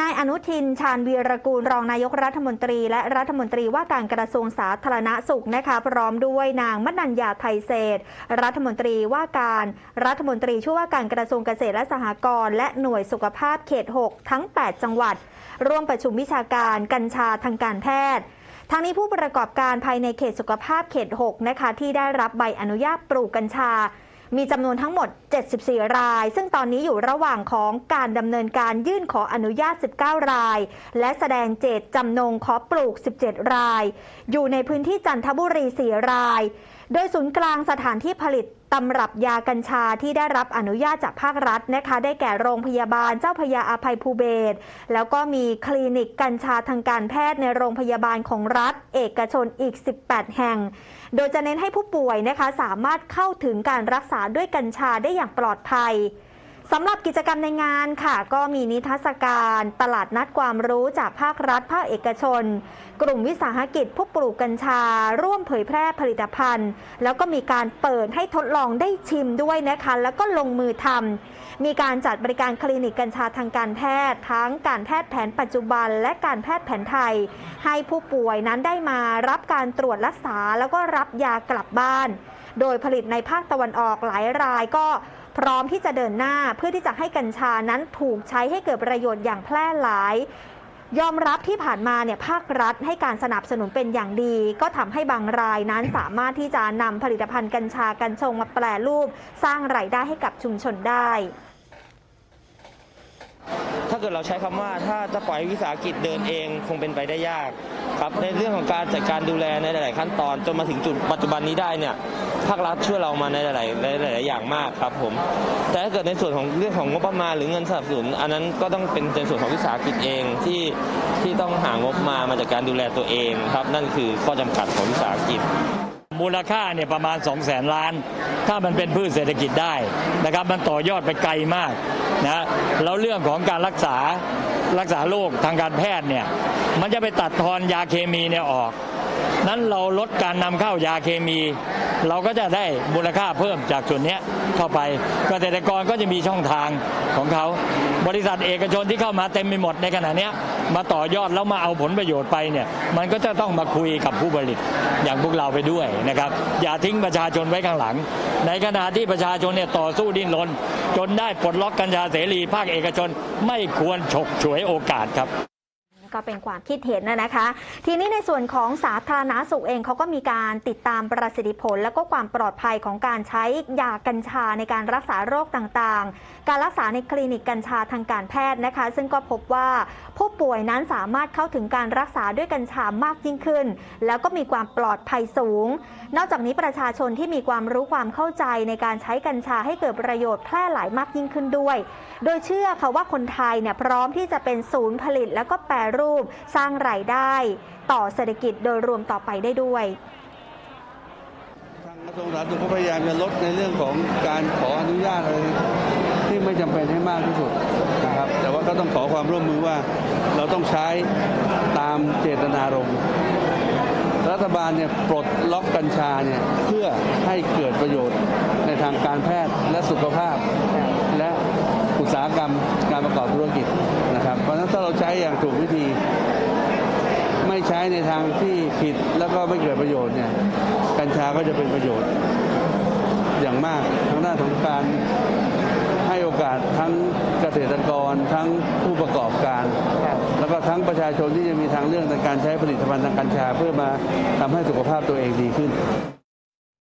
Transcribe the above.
นายอนุทิน ชาญวีรกูล รองนายกรัฐมนตรี และรัฐมนตรีว่าการกระทรวงสาธารณสุขนะคะพร้อมด้วยนางมนัญญาไทยเศษ รัฐมนตรีว่าการรัฐมนตรีช่วยว่าการกระทรวงเกษตรและสหกรณ์และหน่วยสุขภาพเขต 6 ทั้ง 8 จังหวัด ร่วมประชุมวิชาการกัญชาทางการแพทย์ทั้งนี้ผู้ประกอบการภายในเขตสุขภาพเขต 6 นะคะที่ได้รับใบอนุญาตปลูกกัญชา มีจำนวนทั้งหมด 74 ราย ซึ่งตอนนี้อยู่ระหว่างของการดำเนินการยื่นขออนุญาต 19 ราย และแสดงเจตจำนงขอปลูก 17 ราย อยู่ในพื้นที่จันทบุรี 4 ราย โดยศูนย์กลางสถานที่ผลิตตำรับยากัญชาที่ได้รับอนุญาตจากภาครัฐนะคะ ได้แก่โรงพยาบาลเจ้าพยาอภัยภูเบศแล้วก็มีคลินิกกัญชาทางการแพทย์ในโรงพยาบาลของรัฐ เอกชนอีก 18 แห่ง โดยจะเน้นให้ผู้ป่วยนะคะสามารถเข้าถึงการรักษาด้วยกัญชาได้อย่างปลอดภัย สำหรับกิจกรรมในงานค่ะ ก็มีนิทรรศการตลาดนัดความรู้จากภาครัฐ ภาคเอกชน กลุ่มวิสาหกิจผู้ปลูกกัญชา ร่วมเผยแพร่ผลิตภัณฑ์ แล้วก็มีการเปิดให้ทดลองได้ชิมด้วยนะคะ แล้วก็ลงมือทำมีการจัดบริการคลินิกกัญชาทางการแพทย์ ทั้งการแพทย์แผนปัจจุบัน และการแพทย์แผนไทย ให้ผู้ป่วยนั้นได้มารับการตรวจรักษา แล้วก็รับยากลับบ้าน โดยผลิตในภาคตะวันออกหลายรายก็ พร้อมที่จะเดินหน้าเพื่อที่จะให้กัญชานั้นถูกใช้ให้เกิดประโยชน์อย่างแพร่หลายยอมรับที่ผ่านมาเนี่ยภาครัฐให้การสนับสนุนเป็นอย่างดี ก็ทำให้บางรายนั้นสามารถที่จะนำผลิตภัณฑ์กัญชากัญชงมาแปรรูป สร้างรายได้ให้กับชุมชนได้าเกิดเราใช้คำว่าถ้าจะปล่อยวิสาหกิจเดินเองคงเป็นไปได้ยากครับในเรื่องของการจัดการดูแลในหลาย ๆ ขั้นตอนจนมาถึงจุดปัจจุบันนี้ได้เนี่ยภาครัฐช่วยเรามาในหลาย ๆ หลาย ๆ อย่างมากครับผมแต่ถ้าเกิดในส่วนของเรื่องของงบประมาณหรือเงินสนับสนุน อันนั้นก็ต้องเป็นในส่วนของวิสาหกิจเองที่ที่ต้องหางบมามาจากการดูแลตัวเองครับนั่นคือข้อจำกัดของวิสาหกิจ มูลค่าเนี่ยประมาณ 2 0 0แสนล้าน ถ้ามันเป็นพืชเศรษฐกิจได้นะครับ มันต่อยอดไปไกลมากนะแล้วเรื่องของการรักษา รักษาโรคทางการแพทย์เนี่ยมันจะไปตัดทอนยาเคมีเนี่ยออก นั้นเราลดการนำเข้ายาเคมี เราก็จะได้มูลค่าเพิ่มจากส่วนเนี้ยเข้าไปเกษตรกรก็จะมีช่องทางของเขา บริษัทเอกชนที่เข้ามาเต็มไปหมดในขณะเนี้ยมาต่อยอดแล้วมาเอาผลประโยชน์ไปเนี่ยมันก็จะต้องมาคุยกับผู้ผลิตอย่างพวกเราไปด้วยนะครับ อย่าทิ้งประชาชนไว้ข้างหลัง ในขณะที่ประชาชนเนี่ยต่อสู้ดิ้นรนจนได้ปลดล็อกกัญชาเสรีภาคเอกชนไม่ควรฉกฉวยโอกาสครับ ก็เป็นความคิดเห็นนะนะคะ ทีนี้ในส่วนของสาธารณาสุขเองเขาก็มีการติดตามประสิทธิผล และก็ความปลอดภัยของการใช้ยากัญชาในการรักษาโรคต่างๆ การรักษาในคลินิกกัญชาทางการแพทย์นะคะ ซึ่งก็พบว่าผู้ป่วยนั้นสามารถเข้าถึงการรักษาด้วยกัญชามากยิ่งขึ้น แล้วก็มีความปลอดภัยสูง นอกจากนี้ประชาชนที่มีความรู้ความเข้าใจในการใช้กัญชาให้เกิดประโยชน์แพร่หลายมากยิ่งขึ้นด้วย โดยเชื่อค่ะว่าคนไทยเนี่ยพร้อมที่จะเป็นศูนย์ผลิต แล้วก็แปรรูปสร้างรายได้ ต่อเศรษฐกิจโดยรวมต่อไปได้ด้วยทางกระทรวงสาธารณสุขพยายามจะลดในเรื่องของการขออนุญาตอะไรที่ไม่จำเป็นให้มากที่สุดนะครับแต่ว่าก็ต้องขอความร่วมมือว่าเราต้องใช้ตามเจตนารมณ์รัฐบาลเนี่ยปลดล็อกกัญชาเนี่ยเพื่อให้เกิดประโยชน์ในทางการแพทย์และสุขภาพ และอุตสาหกรรมการประกอบธุรกิจนะครับ ถ้าเราใช้อย่างถูกวิธี ไม่ใช้ในทางที่ผิดแล้วก็ไม่เกิดประโยชน์เนี่ยกัญชาก็จะเป็นประโยชน์อย่างมากทางด้านของการให้โอกาสทั้งเกษตรกรทั้งผู้ประกอบการ แล้วก็ทั้งประชาชนที่จะมีทางเลือกในการใช้ผลิตภัณฑ์ทางกัญชา เพื่อมาทำให้สุขภาพตัวเองดีขึ้น